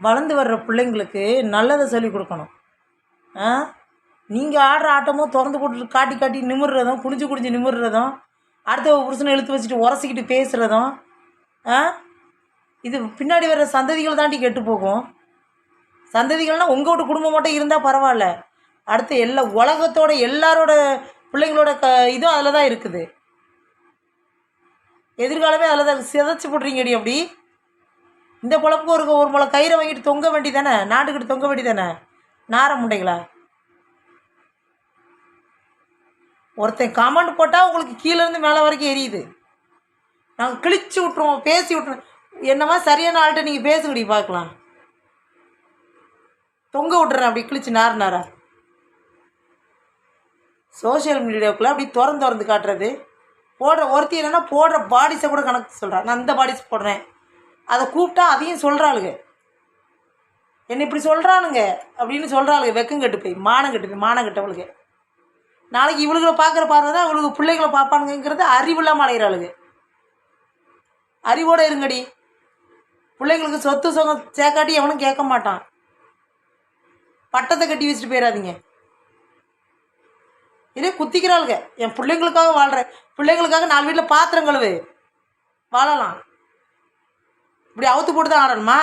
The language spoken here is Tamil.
வளர்ந்து வர்ற பிள்ளைங்களுக்கு நல்லதை சொல்லிக் கொடுக்கணும். ஆ? நீங்கள் ஆடுற ஆட்டமும் திறந்து போட்டு காட்டி காட்டி நிமிடுறதும் குனிஞ்சு குனிஞ்சு நிமிடுறதும் அடுத்த புருஷனை இழுத்து வச்சுட்டு உரசிக்கிட்டு பேசுகிறதும் ஆ? இது பின்னாடி வர்ற சந்ததிகள் தாண்டி கெட்டு போகும். சந்ததிகள்னால் உங்கள் வீட்டு குடும்பம் மட்டும் இருந்தால் பரவாயில்ல. அடுத்து எல்லா உலகத்தோட எல்லாரோட பிள்ளைங்களோட க இதுவும் அதில் தான் இருக்குது. எதிர்காலமே அதில் தான் சிதைச்சி போடுறீங்கடி அப்படி. இந்த பொழப்புக்கு ஒரு ஒரு முளை கயிறை வாங்கிட்டு தொங்க வேண்டி தானே நாட்டுக்கிட்டு தொங்க வேண்டி தானே நார முண்டைகளா? ஒருத்தன் கமெண்ட் போட்டால் உங்களுக்கு கீழேருந்து மேலே வரைக்கும் எரியுது. நாங்கள் கிழிச்சு விட்ருவோம் பேசி விட்ருவோம் என்னமா சரியான ஆள்கிட்ட நீங்கள் பேசுங்கடி பார்க்கலாம். தொங்க விட்றேன் அப்படி கிழிச்சு நார் நாரா. சோஷியல் மீடியாவுக்குள்ளே அப்படி திறந்து திறந்து காட்டுறது. போடுற ஒருத்தி என்னென்னா போடுற பாடிஸை கூட கணக்கு சொல்கிறேன் நான் இந்த பாடிஸ் போடுறேன். அதை கூப்பிட்டா அதையும் சொல்கிறாளுங்க என்னை இப்படி சொல்கிறானுங்க அப்படின்னு சொல்கிறாளுங்க வெக்கம் கெட்டு போய் மானம் கட்டு போய் மானம் கெட்டவளுக்கு நாளைக்கு இவளுகளை பார்க்குற பார்வை தான் இவளுக்கு பிள்ளைகளை பார்ப்பானுங்கிறது அறிவில்லாமல் அலைகிறாளுங்க அறிவோடு இருங்கடி. பிள்ளைங்களுக்கு சொத்து சொகம் சேர்க்காட்டி எவனும் கேட்க மாட்டான். பட்டத்தை கட்டி வச்சுட்டு போயிடாதீங்க இதே குத்திக்கிறாளுங்க. என் பிள்ளைங்களுக்காக வாழ்கிறேன் பிள்ளைங்களுக்காக நாலு வீட்டில் பாத்திரம் கழுவு. வாழலாம். இப்படி அவுத்து போட்டு தான் ஆடணுமா?